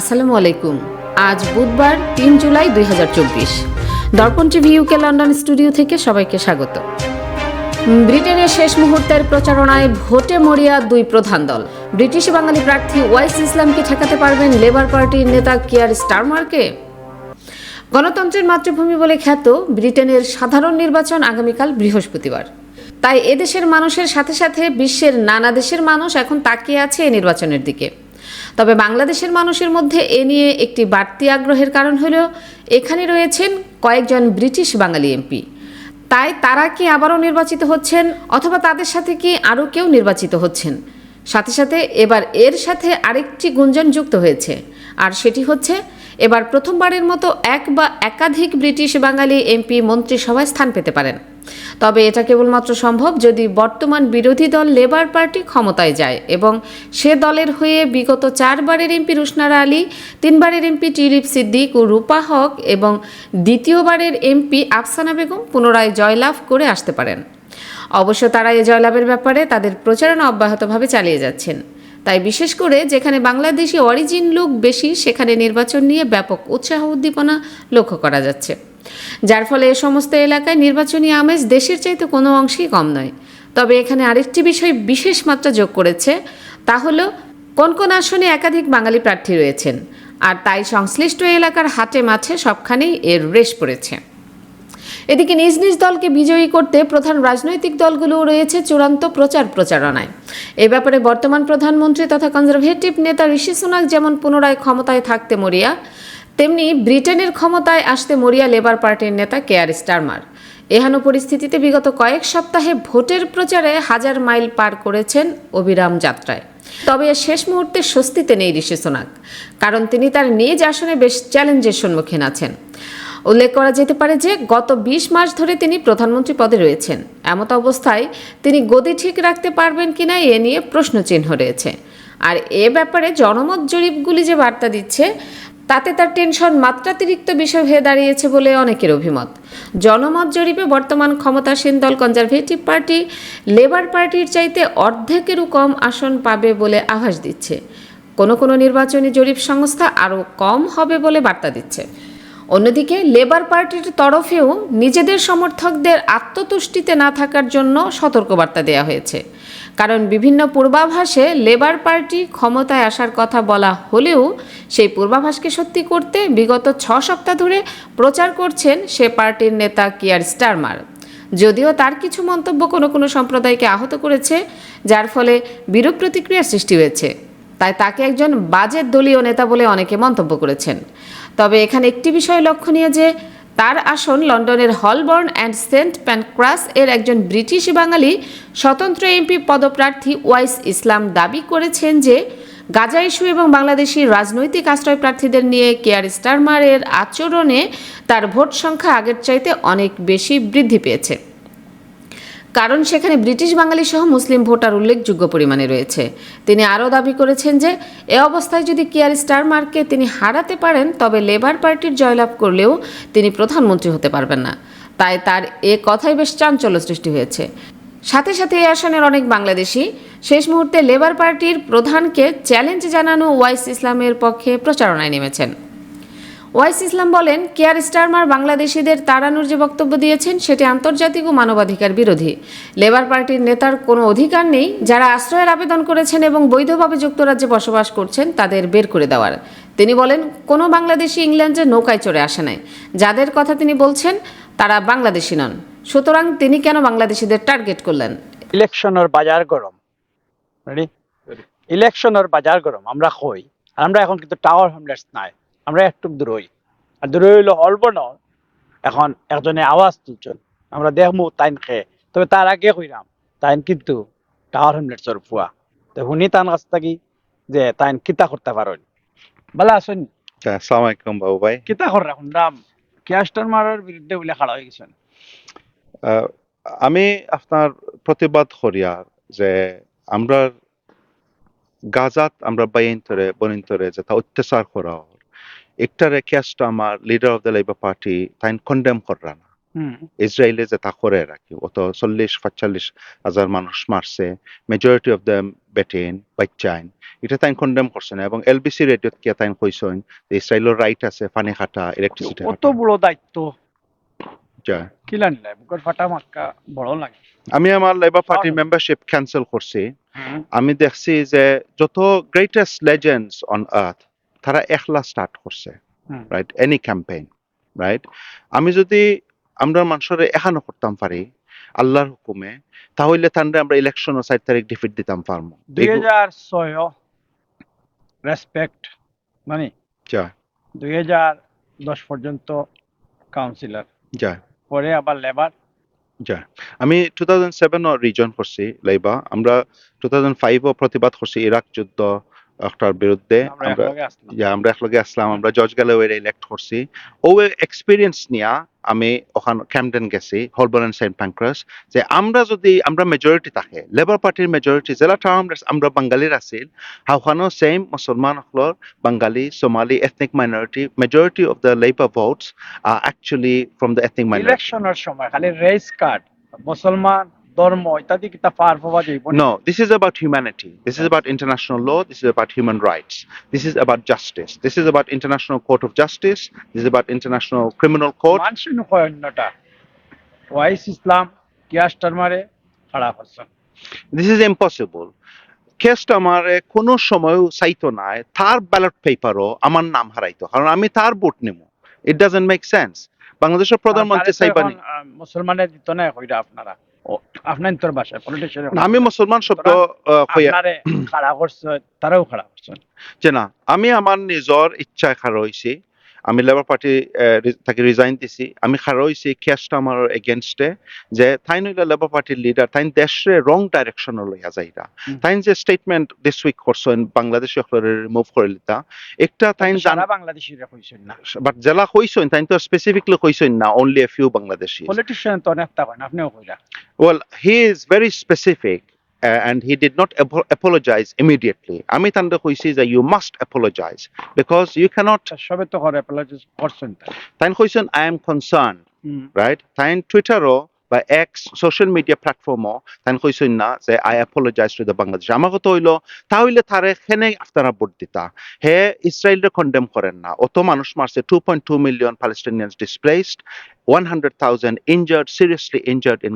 আসসালামু আলাইকুম। আজ বুধবার, তিন জুলাই দু হাজার চব্বিশ। দর্পণ টিভি ইউকে লন্ডন স্টুডিও থেকে সবাইকে স্বাগত। ব্রিটেনের শেষ মুহূর্তের প্রচারণায় ভোটে মরিয়া দুই প্রধান দল। ব্রিটিশ বাঙালি প্রার্থী ওয়াইস ইসলামকে ঠেকাতে পারবেন লেবার পার্টির নেতা কিয়ার স্টারমারকে। গণতন্ত্রের মাতৃভূমি বলে খ্যাত ব্রিটেনের সাধারণ নির্বাচন আগামীকাল বৃহস্পতিবার। তাই এদেশের মানুষের সাথে সাথে বিশ্বের নানা দেশের মানুষ এখন তাকিয়ে আছে এই নির্বাচনের দিকে। তবে বাংলাদেশের মানুষের মধ্যে এ নিয়ে একটি বাড়তি আগ্রহের কারণ হলো, এখানে রয়েছেন কয়েকজন ব্রিটিশ বাঙালি এমপি। তাই তারা কি আবারও নির্বাচিত হচ্ছেন অথবা তাদের সাথে কি আরও কেউ নির্বাচিত হচ্ছেন? সাথে সাথে এবার এর সাথে আরেকটি গুঞ্জন যুক্ত হয়েছে। আর সেটি হচ্ছে, এবার প্রথমবারের মতো এক বা একাধিক ব্রিটিশ বাঙালি এমপি মন্ত্রিসভায় স্থান পেতে পারেন। তবে এটা কেবলমাত্র সম্ভব যদি বর্তমান বিরোধী দল লেবার পার্টি ক্ষমতায় যায় এবং সে দলের হয়ে বিগত চারবারের এমপি রুশনারা আলী, তিনবারের এমপি টিরিপ সিদ্দিক ও রূপা হক এবং দ্বিতীয়বারের এমপি আফসানা বেগম পুনরায় জয়লাভ করে আসতে পারেন। অবশ্য তারা এই জয়লাভের ব্যাপারে তাদের প্রচারণা অব্যাহতভাবে চালিয়ে যাচ্ছেন। তাই বিশেষ করে যেখানে বাংলাদেশি অরিজিন লোক বেশি, সেখানে নির্বাচন নিয়ে ব্যাপক উৎসাহ উদ্দীপনা লক্ষ্য করা যাচ্ছে। যার ফলে এ সমস্ত এলাকায় নির্বাচনী আমেজ দেশের চাইতে কোনো অংশেই কম নয়। তবে এখানে আরেকটি বিষয় বিশেষ মাত্রা যোগ করেছে, তা হলো কোন কোন আসনে একাধিক বাঙালি প্রার্থী রয়েছেন, আর তাই সংশ্লিষ্ট এলাকার হাটে মাঠে সবখানেই এর রেশ পড়েছে। এদিকে নিজ নিজ দলকে বিজয়ী করতে প্রধান রাজনৈতিক দলগুলো রয়েছে চূড়ান্ত প্রচার প্রচারণায়। এ ব্যাপারে বর্তমান প্রধানমন্ত্রী তথা কনজারভেটিভ নেতা ঋষি সুনাক যেমন পুনরায় ক্ষমতায় থাকতে মরিয়া তেমনি ব্রিটেনের ক্ষমতায় আসতে মরিয়া লেবার পার্টির নেতা কেয়ার স্টারমার। এহেন পরিস্থিতিতে বিগত কয়েক সপ্তাহে ভোটের প্রচারে হাজার মাইল পার করেছেন অবিরাম যাত্রায়। তবে শেষ মুহূর্তে স্বস্তিতে নেই ঋষি সোনাক, কারণ তিনি তার নিজ আসনে বেশ চ্যালেঞ্জের সম্মুখীন আছেন। উল্লেখ করা যেতে পারে যে, গত ২০ মাস ধরে তিনি প্রধানমন্ত্রী পদে রয়েছেন। এমত অবস্থায় তিনি গদি ঠিক রাখতে পারবেন কিনা এ নিয়ে প্রশ্নচিহ্ন রয়েছে। আর এ ব্যাপারে জনমত জরিপগুলি যে বার্তা দিচ্ছে তাতে তার টেনশন মাত্রাতিরিক্ত বিষয় হয়ে দাঁড়িয়েছে বলে অনেকের অভিমত। জনমত জরিপে বর্তমান ক্ষমতাসীন দল কনজারভেটিভ পার্টি, লেবার পার্টির চাইতে অর্ধেকেরও কম আসন পাবে বলে আভাস দিচ্ছে। কোনো কোনো নির্বাচনী জরিপ সংস্থা আরও কম হবে বলে বার্তা দিচ্ছে। অন্যদিকে, লেবার পার্টির তরফেও নিজেদের সমর্থকদের আত্মতুষ্টিতে না থাকার জন্য সতর্কবার্তা দেওয়া হয়েছে। কারণ বিভিন্ন পূর্বাভাসে লেবার পার্টি ক্ষমতায় আসার কথা বলা হলেও সেই পূর্বাভাসকে সত্যি করতে বিগত ছ সপ্তাহ ধরে প্রচার করছেন সে পার্টির নেতা কিয়ার স্টারমার। যদিও তার কিছু মন্তব্য কোনো কোনো সম্প্রদায়কে আহত করেছে, যার ফলে বিরূপ প্রতিক্রিয়ার সৃষ্টি হয়েছে। তাই তাকে একজন বাজেট দলীয় নেতা বলে অনেকে মন্তব্য করেছেন। তবে এখানে একটি বিষয় লক্ষণীয় যে তার আসন লন্ডনের হলবর্ন অ্যান্ড সেন্ট প্যানক্রাস এর একজন ব্রিটিশ বাঙালি স্বতন্ত্র এমপি পদপ্রার্থী ওয়াইস ইসলাম দাবি করেছেন যে গাজা ইস্যু এবং বাংলাদেশি রাজনৈতিক আশ্রয় প্রার্থীদের নিয়ে কেয়ার স্টারমারের আচরণে তার ভোট সংখ্যা আগের চাইতে অনেক বেশি বৃদ্ধি পেয়েছে। কারণ সেখানে ব্রিটিশ বাঙালি সহ মুসলিম ভোটার উল্লেখযোগ্য পরিমাণে রয়েছে। তিনি আরও দাবি করেছেন যে, এ অবস্থায় যদি কিয়ার স্টারমারকে তিনি হারাতে পারেন, তবে লেবার পার্টির জয়লাভ করলেও তিনি প্রধানমন্ত্রী হতে পারবেন না। তাই তার এ কথাই বেশ চাঞ্চল্য সৃষ্টি হয়েছে। সাথে সাথে এই আসনের অনেক বাংলাদেশি, শেষ মুহূর্তে লেবার পার্টির প্রধানকে চ্যালেঞ্জ জানানো ওয়াইস ইসলামের পক্ষে প্রচারণায় নেমেছেন। ওয়াইস ইসলাম বলেন কেয়ার স্টারমার বাংলাদেশিদের তাড়ানোর যে বক্তব্য দিয়েছেন সেটি আন্তর্জাতিক ও মানবাধিকার বিরোধী। লেবার পার্টির নেতার কোনো অধিকার নেই যারা আশ্রয়ের আবেদন করেছেন এবং বৈধভাবে যুক্তরাজ্যে বসবাস করছেন তাদের বের করে দেওয়ার। তিনি বলেন কোনো বাংলাদেশি ইংল্যান্ডে নৌকায় চড়ে আসে নাই। যাদের কথা তিনি বলছেন তারা বাংলাদেশি নন। সুতরাং তিনি কেন বাংলাদেশিদের টার্গেট করলেন? ইলেকশনের বাজার গরম। ইলেকশনের বাজার গরম আমরা কই আর আমরা এখন কিন্তু টাওয়ার হ্যামলেটস নাই। আমরা একটু দূর হই। আর দূরে হইল অল্প নয় এখন একজনে আওয়াজ তুলছেন আমরা দেখব তাইন খেয়ে তবে তার আগে কইরাম তাইন কিন্তু টাওয়ার হ্যামলেটসের ফুয়া। তো শুনি তান কাছ থাকি যে তাইন কিতা করতে পারেন। ভালো আসসালামু আলাইকুম বাবু ভাই। কিতা করে এখন রাম ক্যাস্টার মারার বিরুদ্ধে বলে খাড়া হয়ে গেছেন। আমি আপনার প্রতিবাদ করি আর যে আমরা গাজাত আমরা বাইন্তরে বনিন্তরে যেটা অত্যাচার করা একটারে কেসটা আমার leader of the labour party তাই কন্ডেম করা না। ইসরায়েলে যেটা করে রাখি অত চল্লিশ পাঁচচল্লিশ হাজার মানুষ মারছে মেজরিটি অফ দ্য বেটেন বাচ্চাইন এটা তাই কন্ডেম করছে না। এবং এলবিসি রেডিওত কিয়া তাই কইছেন যে ইসরায়েলের রাইট আছে পানি খাটা ইলেকট্রিসিটি অত বড় দায়িত্ব। যা। কিলা বুকের ফাটা মাক্কা বড় লাগে। আমি আমার লেবার Sorry. মেম্বারশিপ ক্যান্সেল করছি। আমি দেখছি যে যত গ্রেটেস্ট লেজেন্ডস অন আর্থ তারা একলা স্টার্ট করছে রাইট এনি ক্যাম্পেইন রাইট আমি যদি আমরা মানুষের এখানো করতাম পারি আল্লাহর হুকুমে তাহলে তাহলে আমরা ইলেকশন সাইড তারিখ ডিফিট দিতাম পারব। দুই হাজার ছয় রেসপেক্ট মানে যা। দুই হাজার দশ পর্যন্ত কাউন্সিলর যা। পরে আবার লেবার যা। আমি টু থাউজেন্ড সেভেনও রিজন করছি লাইবা। আমরা টু থাউজেন্ড ফাইভও প্রতিবাদ করছি ইরাক যুদ্ধ একটার বিরুদ্ধে আমরা আমরা একলগে আসলাম। আমরা আসলাম আমরা ইলেক্ট করছি। ও এক্সপিরিয়েন্স নিয়া আমি ওখান ক্যামডেন গেছি সেন্ট প্যাঙ্ক্রাস যে আমরা যদি আমরা মেজরিটি থাকে লেবার পার্টির মেজরিটি জেলা টার্ম আমরা বাঙালির আছিল হাওখানো সেম মুসলমান হলর Bangali Somali ethnic minority majority of the labour votes R actually from the ethnic minority ইলেকশনের সময় খালি রেস কার্ড মুসলমান ধর্ম ইত্যাদি কিতা পার পাওয়া যাইব না। No, this is about humanity. This is about international law. This is about human rights. This is about justice. This is about International Court of Justice. This is about International Criminal Court. মানুষের নয় অন্যটা wise ইসলাম কিয়াস টারমারে খারাপ হচ্ছে This is impossible. কেসটা আমার কোনো সময়ও চাইতো নাই তার ব্যালট পেপারও আমার নাম হারাইতো কারণ আমি তার ভোট নেব ইট ডাজন্ট মেক সেন্স বাংলাদেশের প্রধানমন্ত্রী চাইবানি মুসলমানের দিত না কইরা আপনারা আপনার তোর বাসায় পলিটিশিয়ান আমি মুসলমান শব্দ খাড়া করছে তারাও খাড়া করছে। যে না আমি আমার নিজের ইচ্ছায় খারাপ হৈছি আমি লেবার পার্টি তাকে ৰিজাইন দিছি। আমি খাৰ হৈছি কেছটা আমাৰ এগেইনষ্টে যে তাই নইলে লেবাৰ পাৰ্টিৰ লিডাৰ তাই দেশৰে ৰং ডাইৰেকশ্যনলৈ যাইরা। হুম। তাই যে স্টেটমেন্ট দিস উইক করছেন বাংলাদেশি সকলের রিমুভ করে লিতা একটা তাই জানা বাংলাদেশিরা কইছেন না। বাট জেলা কইছেন তাই তো স্পেসিফিকলি কইছেন না only a few Bangladeshi politician তো অনেক করেন আপনিও কইরা। Well, he is very specific uh, and he did not apo- apologize immediately. আমি তান্ডে কইছি যে you must apologize because you cannot তাই কইছেন I am concerned, hmm. right? তাই টুইটারও বা এক্স সোশ্যাল মিডিয়া প্ল্যাটফর্মও তাই কইছেন না যে I apologize to the Bangladesh. আমার কথা হইল তাহলে তারে খেনে আপনারা ভোট দিতা হে ইসরায়েলরে কন্ডেম করেন না অত মানুষ মারছে 2.2 million Palestinians displaced 100,000 injured, seriously injured in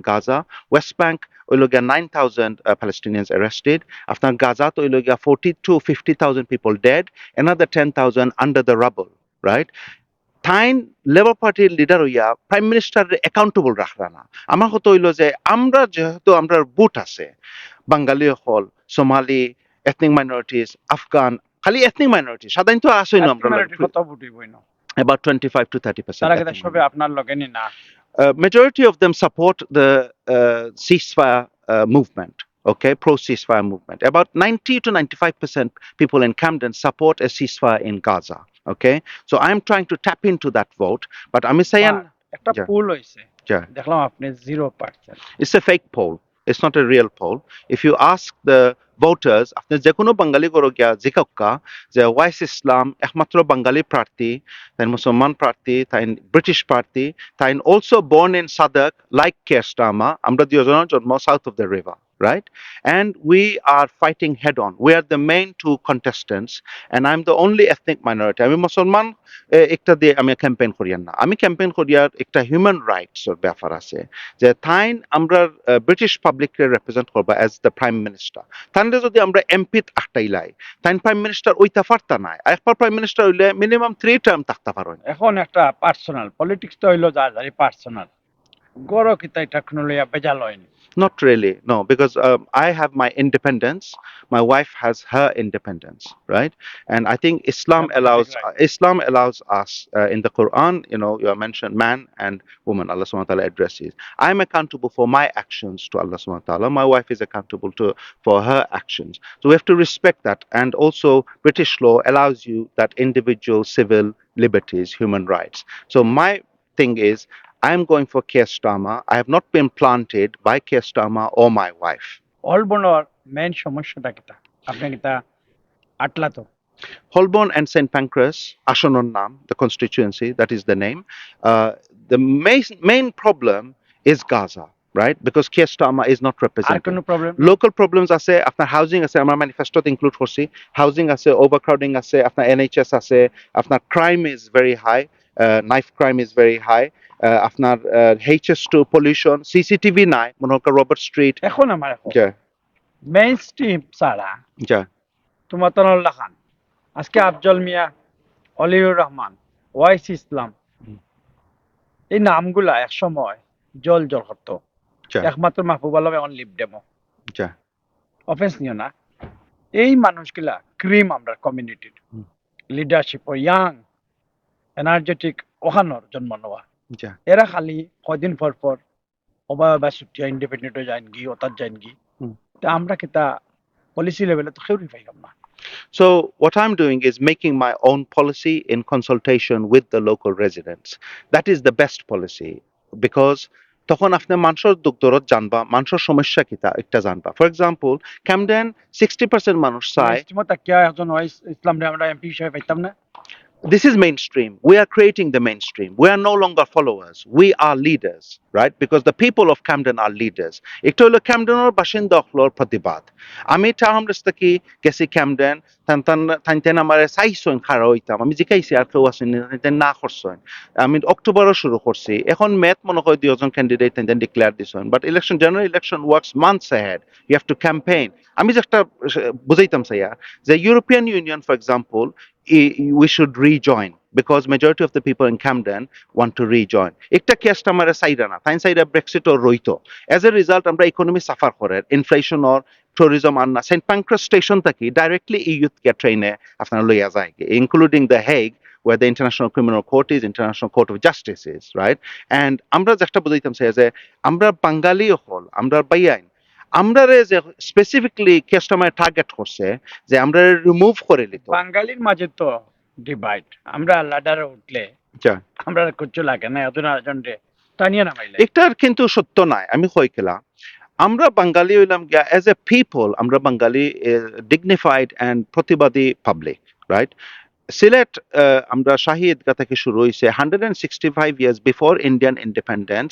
Gaza. West Bank, ওইলোগিয়া 9,000 uh, Palestinians arrested. After Gaza, তো ওইলোগিয়া 40 to 50,000 people dead, another 10,000 under the rubble, right? টাইন লেবার পার্টির লিডার হইয়া প্রাইম মিনিস্টার অ্যাকাউন্টেবল রাখরা না আমার কথা হইল যে আমরা যেহেতু আমরা বুট আছে বাঙালি হল সোমালি এথনিক মাইনরিটিস আফগান খালি এথনিক মাইনরিটি সাধারণত আমরা বুটিবই না 25 to 30 percent তারা কিন্তু সবে আপনার লগে নি majority of them support the uh, ceasefire uh, movement. Okay, pro ceasefire movement. About 90 to 95 percent people in Camden support a ceasefire in Gaza. Okay, so I'm trying to tap into that vote, but I'm saying আর একটা Yeah. পুল হইছে Yeah. দেখলাম আপনি zero percent it's a fake poll. It's not a real poll. If you ask the voters, আপনি যে কোনো বাঙালি গরো গিয়া জিকাক্কা যে ওয়াইস ইসলাম একমাত্র বাঙালি প্রার্থী তাই মুসলমান প্রার্থী তাই ব্রিটিশ প্রার্থী তাই অলসো born in সাদাক লাইক কেস্টামা আমরা দুজনের জন্ম south of the river right? And we are fighting head on. We are the main two contestants, and i'm the only ethnic minority. আমি মুসলমান একটা দিয়ে আমি ক্যাম্পেইন করিয়ার না। আমি ক্যাম্পেইন করিয়ার একটা হিউম্যান রাইটস এর ব্যাপার আছে, যে তাইন আমরা ব্রিটিশ পাবলিককে রিপ্রেজেন্ট করবা অ্যাজ দ্য প্রাইম মিনিস্টার তাহলে যদি আমরা এমপিত আটাইলাই তাইন প্রাইম মিনিস্টার ওইটা পারতা নাই। আর একবার প্রাইম মিনিস্টার হইলে মিনিমাম থ্রি টার্ম থাকতে পারেন এখন একটা পার্সোনাল পলিটিক্স তো হইল যা যারি পার্সোনাল গড় কিতা এটা কোনো লইয়া বেজাল হয়নি। Not really, no, because um, I have my independence. My wife has her independence, right? And I think Islam allows uh, Islam allows us uh, in the Quran. You know, you are mentioned man and woman. Allah Subhanahu wa Taala addresses. I am accountable for my actions to Allah Subhanahu wa Taala. My wife is accountable to for her actions. So we have to respect that. And also, British law allows you that individual civil liberties, human rights. So my thing is I am going for Keir Starmer. I have not been planted by Keir Starmer or my wife. অলবনোর main সমস্যাটা কিতা আপনি কিতা আটলা তো Holborn and St. Pancras, Ashanon Nam, the constituency, that is the name. Uh, the main, main problem is Gaza. right? Because Keir Starmer is not আর represented. কোনো problem local problems আছে আপনার হাউজিং আছে আমরা ম্যানিফেস্টোতে ইনক্লুড করছি housing আছে ওভারক্রাউডিং আছে আপনার এনএইচএস আছে আপনার crime is very high knife crime is very high আপনার এইচএস টু পলিউশন সিসিটিভি নাই মনে হয় রবার্ট স্ট্রিট এখন আমার যা মেইন স্ট্রিম ছাড়া যা তোমার তনল্লা খান আজকে আফজল মিয়া অলিউর রহমান ওয়াইস ইসলাম এই নামগুলা এক সময় জল জল করতো। একমাত্র মাহবুব আলম এখন লিপ ডেমো যা অফেন্স নিও না। এই মানুষগুলা ক্রিম আমরা কমিউনিটির। লিডারশিপ ও ইয়াং এনার্জেটিক ওখানোর জন্ম নেওয়া যা এরা খালি কয়দিন পর পর অবা অবা ছুটি ইন্ডিপেন্ডেন্ট যাইন গি ওতার যাইন গি। তা আমরা কিতা পলিসি লেভেলে তো খেউরি পাইলাম না। So what I'm doing is making my own policy in consultation with the local residents. That is the best policy because তখন আপনি মানুষের দরদ জানবা মানুষের সমস্যা কিতা একটা জানবা। For example Camden sixty percent মানুষ চায় ইসলাম আমরা এমপি হিসেবে পাইতাম না? This is mainstream. We are creating the mainstream. We are no longer followers. We are leaders, right? Because the people of Camden are leaders. একটু হলো ক্যামডেনের বাসিন্দা হলোর প্রতিবাদ আমি টাউন থেকে গেছি ক্যামডেন তান তান তান তেন আমার চাইছেন খারা হইতাম আমি জিকাইছি আর কেউ আসেন না করছেন আমি অক্টোবরও শুরু করছি এখন মেথ মনে হয় দুজন ক্যান্ডিডেট তান ডিক্লেয়ার দিছেন but election general election works months ahead you have to campaign আমি যে একটা বুঝাইতাম চাইয়া যে European Union for example we should rejoin because majority of the people in Camden want to rejoin. একটা কেসটা আমার সাইডা না তাই সাইডা ব্রেক্সিট ও রইতো এজ এ রিজাল্ট আমরা ইকোনমি সাফার করে ইনফ্লেশন অর ট্যুরিজম আর না সেন্ট প্যাঙ্ক্রাস স্টেশন থাকি ডাইরেক্টলি ইউথ কে ট্রেনে আপনার লইয়া যায় including the Hague where the International Criminal Court is, International Court of Justice is, right? And আমরা যেটা বুঝাইতাম চাই যে আমরা বাঙালি হল আমরা বাইয়াইন আমরা যে স্পেসিফিকলি কেসটা আমার টার্গেট করছে যে আমরা রিমুভ করে লিত বাঙালির মাঝে তো ডিভাইড আমরা লাডারে উঠলে যা। আমরা কিচ্ছু লাগে না একজন আরেকজন রে টানিয়ে নামাইলে। এটার কিন্তু সত্য নাই আমি কই খেলা। আমরা বাঙালি হইলাম গিয়া এজ এ পিপল আমরা বাঙালি ডিগনিফাইড অ্যান্ড প্রতিবাদী পাবলিক রাইট সিলেট আমরা শাহী ঈদগাহ থেকে শুরু হয়েছে hundred and sixty five years before Indian independence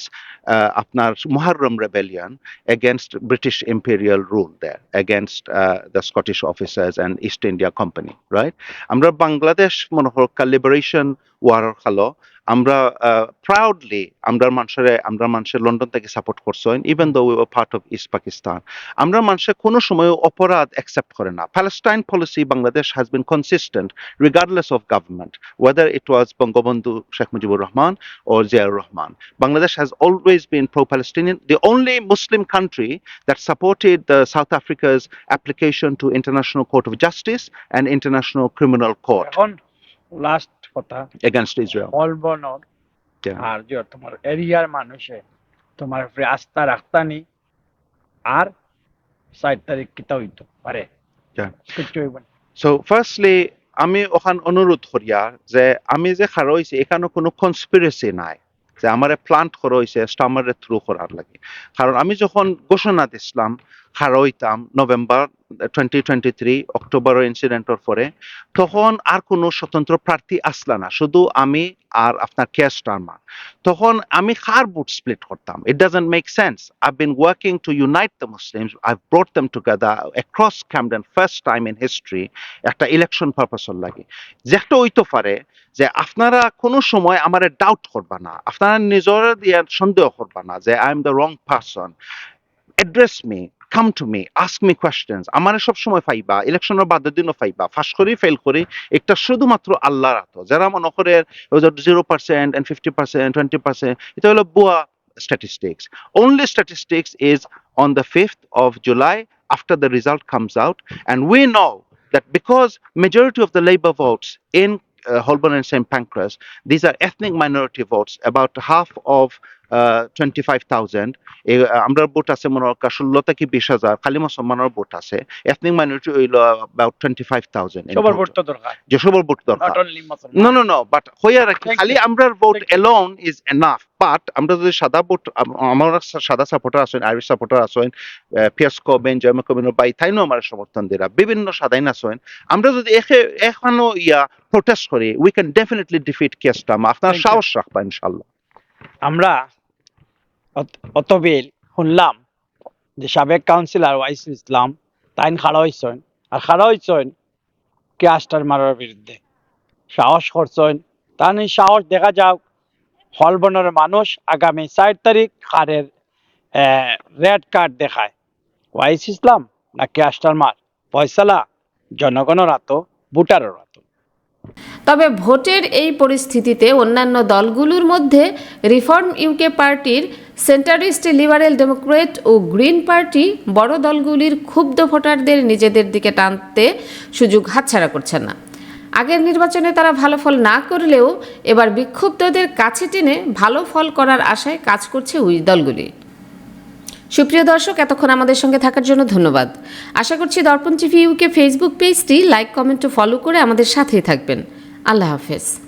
আপনার Muharram rebellion against British imperial rule দেয় against the Scottish officers and East India company right আমরা বাংলাদেশ মনে হোক লিবারেশন ওয়ার খালো আমরা প্রাউডলি আমরা মানুষের আমরা মানুষের লন্ডন থেকে সাপোর্ট করছেন even though we part of East Pakistan আমরা মানুষের কোনো সময় অপরাধ অ্যাকসেপ্ট করে না Palestine policy Bangladesh has been consistent regardless of government whether it was Bangabandhu Sheikh Mujibur Rahman or Ziaur Rahman Bangladesh has always been pro-Palestinian the only Muslim country that supported the South Africa's application to International Court of Justice and International Criminal Court এখন last কথা against Israel. অলবনর Yeah. আর যে তোমার এরিয়ার মানুষে তোমার উপরে আস্থা রাখতানি আর সাইড তারিখ কিতা হইতো পারে। So firstly আমি ওখান অনুরোধ করিয়া যে আমি যে খারো হয়েছি এখানে কোনো কনস্পিরেসি নাই যে আমার প্লান্ট করা হয়েছে স্টামারের থ্রু করার লাগে। কারণ আমি যখন ঘোষণা দিছিলাম খারো হইতাম নভেম্বর টোয়েন্টি টোয়েন্টি থ্রি অক্টোবরের ইনসিডেন্টের পরে তখন আর কোনো স্বতন্ত্র প্রার্থী আসলা না। শুধু আমি আর আপনার কেয়ার স্টারমার তখন আমি কার বুট স্প্লিট করতাম। It doesn't make sense I been working to unite the Muslims I brought them together across Camden first time in history একটা ইলেকশন পারপাসর লাগে। যেটা হইতে পারে যে আপনারা কোনো সময় আমার ডাউট করবা না। আপনারা নিজের দিয়ে সন্দেহ করবা না যে I am the wrong person address me come to me ask me questions আমার সব সময় পাইবা ইলেকশনের বাদের দিনও পাইবা ফাঁস করি ফেল করি একটা শুধুমাত্র আল্লাহর হাত যারা মনে করে zero percent and fifty percent twenty percent এটা হলো বুয়া statistics. Only statistics is on the 5th of July after the result comes out. And we know that because majority of the labor votes in uh, Holborn and St. Pancras, these are ethnic minority votes, about half of uh, 25,000. আমরা vote আছে মনে হয় ষোলো থেকে বিশ হাজার খালি মুসলমানের ভোট আছে। এথনিক মাইনরিটি হইল about 25,000 in সবার ভোট তো দরকার। যে সবার ভোট দরকার। Only No, no, no. হইয়া রাখি। খালি আমরার ভোট is enough. But আমরা যদি সাদা ভোট আমার সাদা সাপোর্টার আছেন আইরিশ সাপোর্টার আছেন পিয়াসকো কবিনো বাই আমার সমর্থন দিরা। বিভিন্ন সাদাইন আছেন। আমরা যদি এখে এখনও ইয়া প্রোটেস্ট করি উই ক্যান ডেফিনেটলি ডিফিট কেসটা আপনার. সাহস রাখবা ইনশাল্লাহ। আমরা শুনলাম যে সাবেক কাউন্সিলর ইসলাম তাইন খাড়া হইছেন। আর খাড়া হইছেন কে মারার বিরুদ্ধে। সাহস করছেন। সাহস দেখা যাক হলবনের মানুষ আগামী চার তারিখ কারের রেড কার্ড দেখায়। ওয়াইস ইসলাম না কে আস্টার মার? ফয়সালা, জনগণের হাতো ভোটারের হাতো তবে ভোটের এই পরিস্থিতিতে অন্যান্য দলগুলোর মধ্যে রিফর্ম ইউকে পার্টির সেন্টারিস্ট, লিবারেল ডেমোক্রেট ও গ্রিন পার্টি বড় দলগুলির ক্ষুব্ধ ভোটারদের নিজেদের দিকে টানতে সুযোগ হাতছাড়া করছে না। আগের নির্বাচনে তারা ভালো ফল না করলেও এবার বিক্ষুব্ধদের কাছে টেনে ভালো ফল করার আশায় কাজ করছে ওই দলগুলি। সুপ্রিয় দর্শক, এতক্ষণ আমাদের সঙ্গে থাকার জন্য ধন্যবাদ। আশা করছি দর্পণ টিভি ইউকে ফেসবুক পেজটি লাইক, কমেন্ট ও ফলো করে আমাদের সাথেই থাকবেন। আল্লাহ হাফেজ।